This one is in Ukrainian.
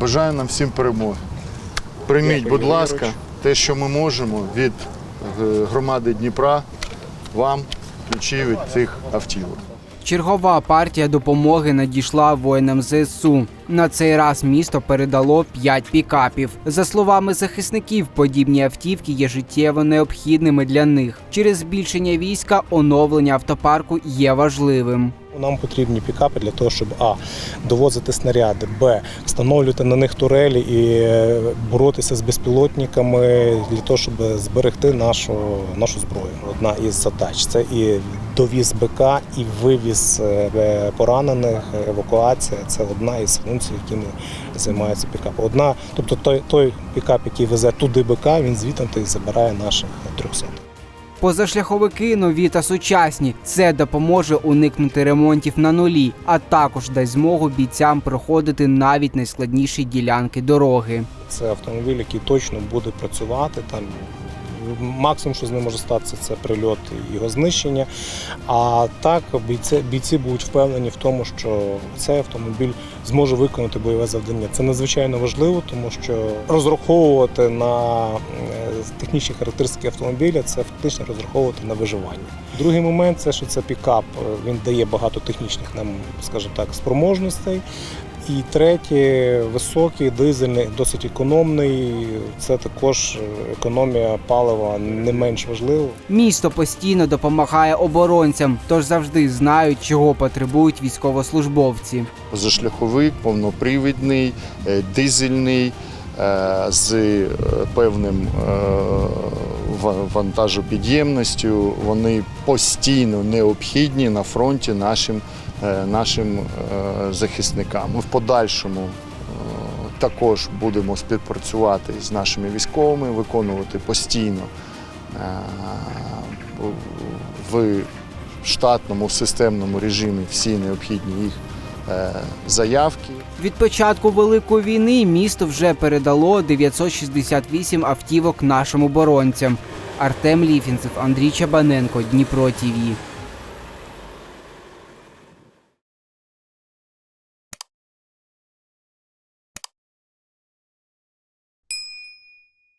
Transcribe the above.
Бажаю нам всім перемоги. Прийміть, будь ласка, те, що ми можемо від е, громади Дніпра, вам ключі від цих автівок. Чергова партія допомоги надійшла воїнам ЗСУ. На цей раз місто передало 5 пікапів. За словами захисників, подібні автівки є життєво необхідними для них. Через збільшення війська оновлення автопарку є важливим. Нам потрібні пікапи для того, щоб а довозити снаряди, б встановлювати на них турелі і е, боротися з безпілотниками для того, щоб зберегти нашу нашу зброю. Одна із задач це і довіз БК, і вивіз е, поранених, евакуація. Це одна із функцій, якими займається пікап. Одна, тобто той, той пікап, який везе туди БК, він звітом і забирає наших 300. Позашляховики нові та сучасні. Це допоможе уникнути ремонтів на нулі, а також дасть змогу бійцям проходити навіть найскладніші ділянки дороги. Це автомобіль, який точно буде працювати. Там максимум, що з ним може статися, це прильот і його знищення. А так бійці, бійці будуть впевнені в тому, що цей автомобіль зможе виконати бойове завдання. Це надзвичайно важливо, тому що розраховувати на е, технічні характеристики автомобіля це фактично розраховувати на виживання. Другий момент це що це пікап. Він дає багато технічних нам, скажімо так, спроможностей. І третє, високий, дизельний, досить економний. Це також економія палива не менш важливо. Місто постійно допомагає оборонцям, тож завжди знають, чого потребують військовослужбовці. Позашляховик, повнопривідний, е, дизельний, е, з е, певним вантажопідємністю. Вони постійно необхідні на фронті нашим, е, нашим е, захисникам. Ми в подальшому е, також будемо співпрацювати з нашими військовими, виконувати постійно в штатному системному режимі всі необхідні їх заявки. Від початку великої війни місто вже передало 968 автівок нашим оборонцям. Артем Ліфінцев, Андрій Чабаненко, Дніпро ТІВІ.